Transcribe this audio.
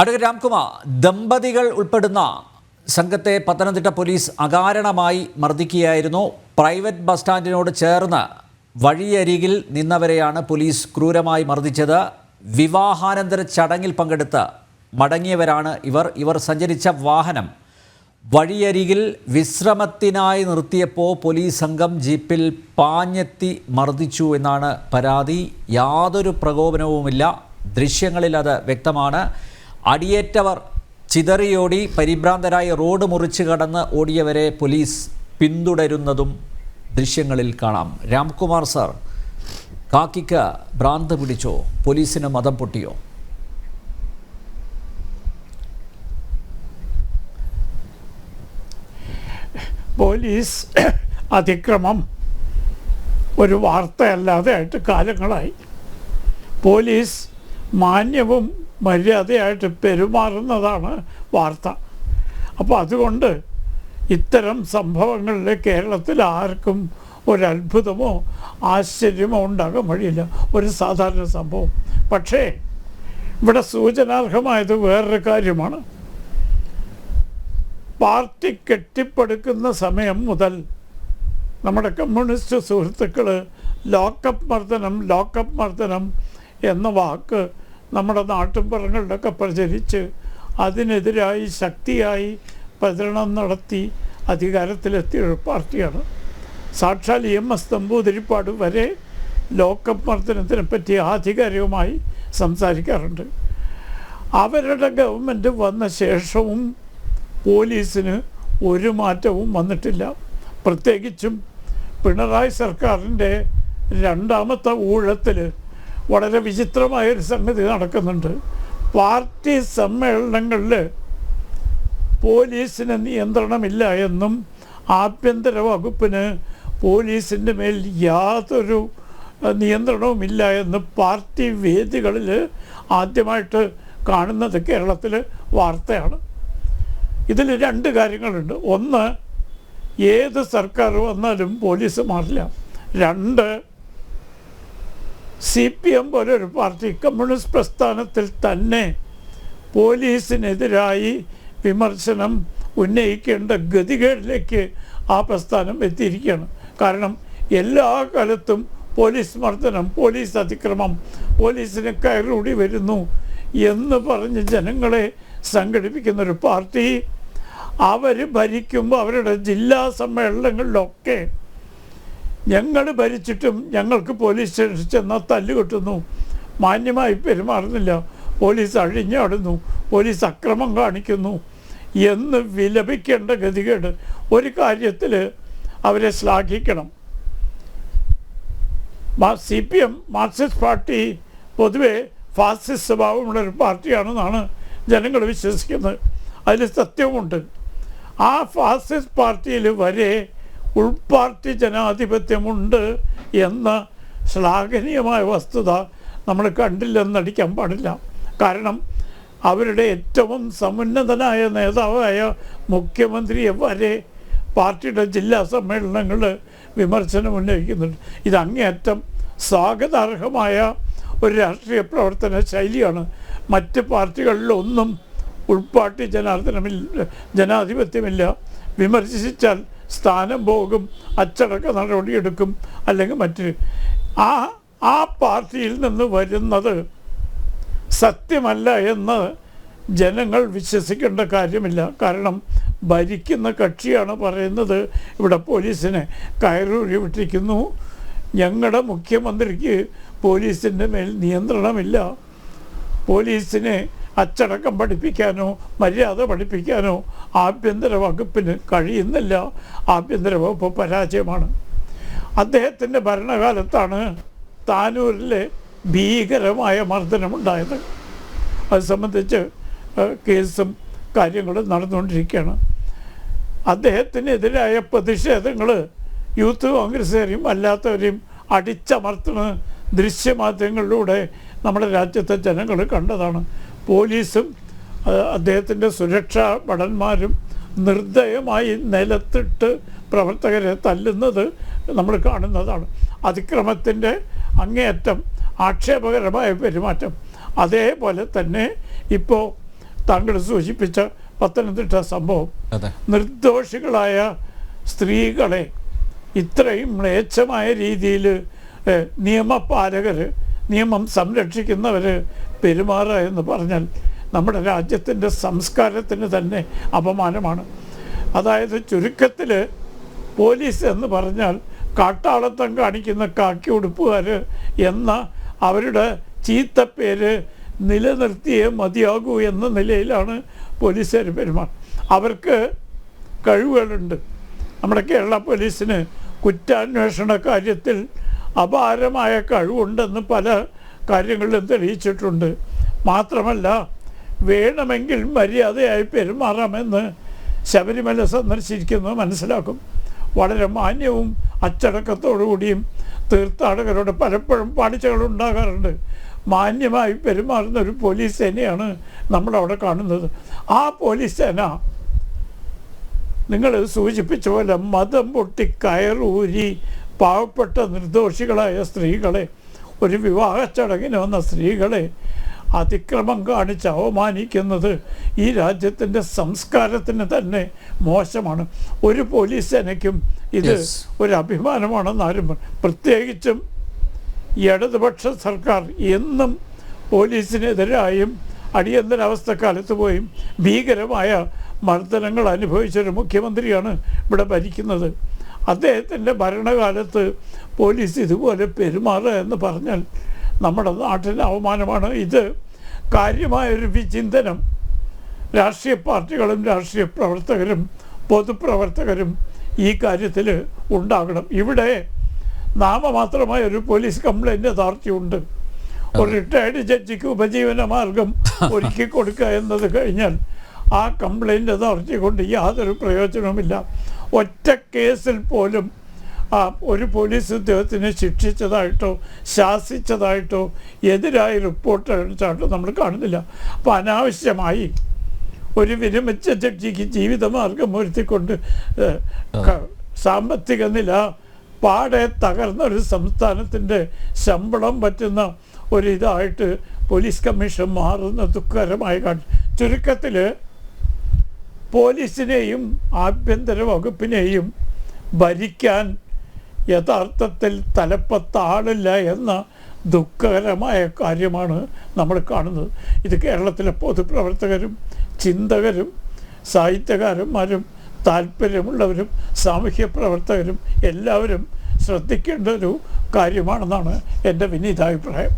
Advocate Ramkumar ദമ്പതികൾ ഉൾപ്പെടുന്ന സംഘത്തെ പത്തനംതിട്ട പോലീസ് അകാരണമായി മർദ്ദിക്കുകയായിരുന്നു. പ്രൈവറ്റ് ബസ് സ്റ്റാൻഡിനോട് ചേർന്ന് വഴിയരികിൽ നിന്നവരെയാണ് പോലീസ് ക്രൂരമായി മർദ്ദിച്ചത്. വിവാഹാനന്തര ചടങ്ങിൽ പങ്കെടുത്ത് മടങ്ങിയവരാണ് ഇവർ. ഇവർ സഞ്ചരിച്ച വാഹനം വഴിയരികിൽ വിശ്രമത്തിനായി നിർത്തിയപ്പോൾ പോലീസ് സംഘം ജീപ്പിൽ പാഞ്ഞെത്തി മർദ്ദിച്ചു എന്നാണ് പരാതി. യാതൊരു പ്രകോപനവുമില്ല. ദൃശ്യങ്ങളിൽ അത് വ്യക്തമാണ്. അടിയേറ്റവർ ചിതറിയോടി പരിഭ്രാന്തരായി റോഡ് മുറിച്ച് കടന്ന് ഓടിയവരെ പോലീസ് പിന്തുടരുന്നതും ദൃശ്യങ്ങളിൽ കാണാം. രാംകുമാർ സർ കാക്കിക്ക് ഭ്രാന്ത് പിടിച്ചോ? പോലീസിന് മതം പൊട്ടിയോ? പോലീസ് അതിക്രമം ഒരു വാർത്തയല്ലാതെ ആയിട്ട് കാലങ്ങളായി. പോലീസ് മാന്യവും മര്യാദയായിട്ട് പെരുമാറുന്നതാണ് വാർത്ത. അപ്പോൾ അതുകൊണ്ട് ഇത്തരം സംഭവങ്ങളിൽ കേരളത്തിൽ ആർക്കും ഒരത്ഭുതമോ ആശ്ചര്യമോ ഉണ്ടാകാൻ വഴിയില്ല. ഒരു സാധാരണ സംഭവം. പക്ഷേ ഇവിടെ സൂചനാർഹമായത് വേറൊരു കാര്യമാണ്. പാർട്ടി കെട്ടിപ്പടുക്കുന്ന സമയം മുതൽ നമ്മുടെ കമ്മ്യൂണിസ്റ്റ് സുഹൃത്തുക്കൾ ലോക്കപ്പ് മർദ്ദനം ലോക്കപ്പ് മർദ്ദനം എന്ന വാക്ക് നമ്മുടെ നാട്ടുമ്പുറങ്ങളിലൊക്കെ പ്രചരിച്ച് അതിനെതിരായി ശക്തിയായി പ്രചരണം നടത്തി അധികാരത്തിലെത്തിയ ഒരു പാർട്ടിയാണ്. സാക്ഷാൽ എം എസ് നമ്പൂതിരിപ്പാട് വരെ ലോക്കപ്പ് മർദ്ദനത്തിനെ പറ്റി ആധികാരികമായി സംസാരിക്കാറുണ്ട്. അവരുടെ ഗവൺമെന്റ് വന്ന ശേഷവും പോലീസിന് ഒരു മാറ്റവും വന്നിട്ടില്ല. പ്രത്യേകിച്ചും പിണറായി സർക്കാരിന്റെ രണ്ടാമത്തെ ഊഴത്തിൽ വളരെ വിചിത്രമായൊരു സംഗതി നടക്കുന്നുണ്ട്. പാർട്ടി സമ്മേളനങ്ങളിൽ പോലീസിന് നിയന്ത്രണമില്ല എന്നും ആഭ്യന്തര വകുപ്പിന് പോലീസിന്റെ മേൽ യാതൊരു നിയന്ത്രണവുമില്ല എന്ന് പാർട്ടി വേദികളിൽ ആദ്യമായിട്ട് കാണുന്നത് കേരളത്തിൽ വാർത്തയാണ്. ഇതിൽ രണ്ട് കാര്യങ്ങളുണ്ട്. ഒന്ന് ഏത് സർക്കാർ വന്നാലും പോലീസ് മാറില്ല. രണ്ട് സി പി എം പോലൊരു പാർട്ടി കമ്മ്യൂണിസ്റ്റ് പ്രസ്ഥാനത്തിൽ തന്നെ പോലീസിനെതിരായി വിമർശനം ഉന്നയിക്കേണ്ട ഗതികേടിലേക്ക് ആ പ്രസ്ഥാനം എത്തിയിരിക്കുകയാണ്. കാരണം എല്ലാ കാലത്തും പോലീസ് മർദ്ദനം പോലീസ് അതിക്രമം പോലീസിന് കയറൂടി വരുന്നു എന്ന് പറഞ്ഞ് ജനങ്ങളെ സംഘടിപ്പിക്കുന്ന ഒരു പാർട്ടി. അവർ ഭരിക്കുമ്പോൾ അവരുടെ ജില്ലാ സമ്മേളനങ്ങളിലൊക്കെ ഞങ്ങൾ ഭരിച്ചിട്ടും ഞങ്ങൾക്ക് പോലീസ് സ്റ്റേഷനിൽ ചെന്നാൽ തല്ലുകൊട്ടുന്നു മാന്യമായി പെരുമാറുന്നില്ല. പോലീസ് അഴിഞ്ഞാടുന്നു. പോലീസ് അക്രമം കാണിക്കുന്നു. എന്ന് വിലപിക്കേണ്ട ഗതികേട് ഒരു കാര്യത്തിൽ അവരെ ശ്ലാഘിക്കണം. C P M marxist party പൊതുവെ ഫാസിസ്റ്റ് സ്വഭാവമുള്ള ഒരു പാർട്ടിയാണെന്നാണ് ജനങ്ങൾ വിശ്വസിക്കുന്നത്. അതിൽ സത്യവുമുണ്ട്. ആ ഫാസിസ്റ്റ് പാർട്ടിയിൽ വരെ ഉൾപാർട്ടി ജനാധിപത്യമുണ്ട് എന്ന ശ്ലാഘനീയമായ വസ്തുത നമ്മൾ കണ്ടില്ലെന്നടിക്കാൻ പാടില്ല. കാരണം അവരുടെ ഏറ്റവും സമുന്നതനായ നേതാവായ മുഖ്യമന്ത്രിയെ വരെ പാർട്ടിയുടെ ജില്ലാ സമ്മേളനങ്ങളിൽ വിമർശനം ഉന്നയിക്കുന്നുണ്ട്. ഇത് അങ്ങേയറ്റം സ്വാഗതാർഹമായ ഒരു രാഷ്ട്രീയ പ്രവർത്തന ശൈലിയാണ്. മറ്റ് പാർട്ടികളിലൊന്നും ഉൾപാർട്ടി ജനാർദ്ദനമില്ല ജനാധിപത്യമില്ല. വിമർശിച്ചാൽ സ്ഥാനം പോകും അച്ചടക്ക നടപടിയെടുക്കും അല്ലെങ്കിൽ മറ്റ്. ആ ആ പാർട്ടിയിൽ നിന്ന് വരുന്നത് സത്യമല്ല എന്ന് ജനങ്ങൾ വിശ്വസിക്കേണ്ട കാര്യമില്ല. കാരണം ഭരിക്കുന്ന കക്ഷിയാണ് പറയുന്നത്. ഇവിടെ പോലീസിനെ കയറൂരി വിട്ടിരിക്കുന്നു. ഞങ്ങളുടെ മുഖ്യമന്ത്രിക്ക് പോലീസിന്റെ മേൽ നിയന്ത്രണമില്ല. പോലീസിനെ അച്ചടക്കം പഠിപ്പിക്കാനോ മര്യാദ പഠിപ്പിക്കാനോ ആഭ്യന്തര വകുപ്പിന് കഴിയുന്നില്ല. ആഭ്യന്തര വകുപ്പ് പരാജയമാണ്. അദ്ദേഹത്തിന്റെ ഭരണകാലത്താണ് താനൂരിലെ ഭീകരമായ മർദ്ദനമുണ്ടായത്. അത് സംബന്ധിച്ച് കേസും കാര്യങ്ങളും നടന്നുകൊണ്ടിരിക്കുകയാണ്. അദ്ദേഹത്തിനെതിരായ പ്രതിഷേധങ്ങൾ യൂത്ത് കോൺഗ്രസ്സുകാരെയും അല്ലാത്തവരെയും അടിച്ചമർത്തുന്ന ദൃശ്യമാധ്യമങ്ങളിലൂടെ നമ്മുടെ രാജ്യത്തെ ജനങ്ങൾ കണ്ടതാണ്. പോലീസും അദ്ദേഹത്തിന്റെ സുരക്ഷാ ഭടന്മാരും നിർദ്ദയമായി നിലത്തിട്ട് പ്രവർത്തകരെ തല്ലുന്നത് നമ്മൾ കാണുന്നതാണ്. അതിക്രമത്തിന്റെ അങ്ങേയറ്റം ആക്ഷേപകരമായ പെരുമാറ്റം. അതേപോലെ തന്നെ ഇപ്പോൾ താങ്കൾ സൂചിപ്പിച്ച പത്തനംതിട്ട സംഭവം. നിർദ്ദോഷികളായ നിർദോഷികളായ സ്ത്രീകളെ ഇത്രയും മ്ലേച്ഛമായ രീതിയിൽ നിയമപാലകർ നിയമം സംരക്ഷിക്കുന്നവർ പെരുമാറുക എന്ന് പറഞ്ഞാൽ നമ്മുടെ രാജ്യത്തിന്റെ സംസ്കാരത്തിന് തന്നെ അപമാനമാണ്. അതായത് ചുരുക്കത്തിൽ പോലീസ് എന്ന് പറഞ്ഞാൽ കാട്ടാളത്തം കാണിക്കുന്ന കാക്കി ഉടുപ്പുകാർ എന്ന അവരുടെ ചീത്ത പേര് നിലനിർത്തിയേ മതിയാകൂ എന്ന നിലയിലാണ് പോലീസുകാർ പെരുമാറുന്നത്. അവർക്ക് കഴിവുകളുണ്ട്. നമ്മുടെ കേരള പോലീസിന് കുറ്റാന്വേഷണ കാര്യത്തിൽ അപാരമായ കഴിവുണ്ടെന്ന് പല കാര്യങ്ങളിലും തെളിയിച്ചിട്ടുണ്ട്. മാത്രമല്ല വേണമെങ്കിൽ മര്യാദയായി പെരുമാറാമെന്ന് ശബരിമല സന്ദർശിക്കുന്നത് മനസ്സിലാക്കും. വളരെ മാന്യവും അച്ചടക്കത്തോടു കൂടിയും തീർത്ഥാടകരോട് പലപ്പോഴും പാളിച്ചകൾ ഉണ്ടാകാറുണ്ട്. മാന്യമായി പെരുമാറുന്ന ഒരു പോലീസ് സേനയാണ് നമ്മളവിടെ കാണുന്നത്. ആ പോലീസ് സേന നിങ്ങൾ സൂചിപ്പിച്ച പോലെ മതം പൊട്ടി കയറൂരി പാവപ്പെട്ട നിർദോഷികളായ സ്ത്രീകളെ ഒരു വിവാഹ ചടങ്ങിന് വന്ന സ്ത്രീകളെ അതിക്രമം കാണിച്ച് അവമാനിക്കുന്നത് ഈ രാജ്യത്തിന്റെ സംസ്കാരത്തിന് തന്നെ മോശമാണ് ഒരു പോലീസ് സേനയ്ക്കും ഇത്. ഒരു അഭിമാനമാണെന്ന് ആരും പ്രത്യേകിച്ചും ഇടതുപക്ഷ സർക്കാർ എന്നും പോലീസിനെതിരായും അടിയന്തരാവസ്ഥക്കാലത്ത് പോയും ഭീകരമായ മർദ്ദനങ്ങൾ അനുഭവിച്ചൊരു മുഖ്യമന്ത്രിയാണ് ഇവിടെ ഭരിക്കുന്നത് അദ്ദേഹത്തിന്റെ ഭരണകാലത്ത് പോലീസ് ഇതുപോലെ പെരുമാറുക എന്ന് പറഞ്ഞാൽ നമ്മുടെ നാട്ടിന് അവമാനമാണ്. ഇത് കാര്യമായൊരു വിചിന്തനം. രാഷ്ട്രീയ പാർട്ടികളും രാഷ്ട്രീയ പ്രവർത്തകരും പൊതുപ്രവർത്തകരും ഈ കാര്യത്തിൽ ഉണ്ടാകണം. ഇവിടെ നാമമാത്രമായ ഒരു പോലീസ് കംപ്ലൈന്റ് അതോറിറ്റിയുണ്ട് ഒരു റിട്ടയർഡ് ജഡ്ജിക്ക് ഉപജീവന മാർഗം ഒരുക്കി കൊടുക്കുക എന്നത് കഴിഞ്ഞാൽ ആ കംപ്ലൈന്റ് അതോറിറ്റി കൊണ്ട് യാതൊരു പ്രയോജനവുമില്ല. ഒറ്റ കേസിൽ പോലും ആ ഒരു പോലീസ് ഉദ്യോഗത്തിനെ ശിക്ഷിച്ചതായിട്ടോ ശാസിച്ചതായിട്ടോ എതിരായി റിപ്പോർട്ട് അടിച്ചായിട്ടോ നമ്മൾ കാണുന്നില്ല. അപ്പോൾ അനാവശ്യമായി ഒരു വിരമിച്ച ജഡ്ജിക്ക് ജീവിതമാർഗം ഒരുത്തിക്കൊണ്ട് സാമ്പത്തിക നില പാടെ തകർന്ന ഒരു സംസ്ഥാനത്തിന്റെ ശമ്പളം പറ്റുന്ന ഒരു ഇതായിട്ട് പോലീസ് കമ്മീഷൻ മാറുന്ന ദുഃഖകരമായി കാണും ചുരുക്കത്തിൽ പോലീസിനെയും ആഭ്യന്തര വകുപ്പിനെയും ഭരിക്കാൻ യഥാർത്ഥത്തിൽ തലപ്പത്ത് ആളില്ല എന്ന ദുഃഖകരമായ കാര്യമാണ് നമ്മൾ കാണുന്നത്. ഇത് കേരളത്തിലെ പൊതുപ്രവർത്തകരും ചിന്തകരും സാഹിത്യകാരന്മാരും താല്പര്യമുള്ളവരും സാമൂഹ്യ പ്രവർത്തകരും എല്ലാവരും ശ്രദ്ധിക്കേണ്ട ഒരു കാര്യമാണെന്നാണ് എന്റെ വിനീതാഭിപ്രായം.